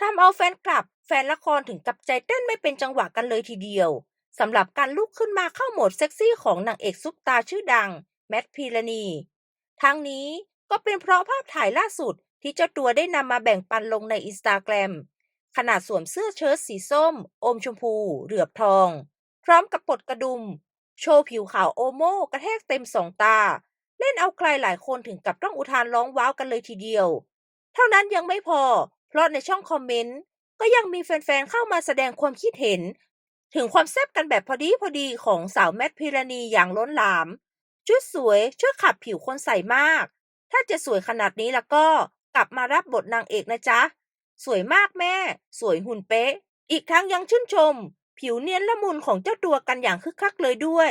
ทำเอาแฟนคลับ แฟนละครถึงกับใจเต้นไม่เป็นจังหวะกันเลยทีเดียวสำหรับการลุกขึ้นมาเข้าโหมดเซ็กซี่ของนางเอกซุปตาชื่อดัง แมทพีรณี ทั้งนี้ก็เป็นเพราะภาพถ่ายล่าสุดที่เจ้าตัวได้นำมาแบ่งปันลงในอินสตาแกรมขณะสวมเสื้อเชิ้ตสีส้ม อมชมพู เหลือบทอง พร้อมกับปลดกระดุม โชว์ผิวขาวโอโมกระแทกเต็มสองตา เล่นเอาใครหลายคนถึงกับต้องอุทานร้องว้าวกันเลยทีเดียว เท่านั้นยังไม่พอ เพราะในช่องคอมเมนต์ก็ยังมีแฟนๆเข้ามาแสดงความคิดเห็น ถึงความแซ่บกันแบบพอดีพอดีของสาวแมทพิรณีอย่างล้นหลาม ชุดสวยช่วยขับผิวคนใส่มาก ถ้าจะสวยขนาดนี้แล้วก็กลับมารับบทนางเอกนะจ๊ะ สวยมากแม่ สวยหุ่นเป๊ะ อีกทั้งยังชื่นชม ผิวเนียนละมุนของเจ้าตัวกันอย่างคึกคักเลยด้วย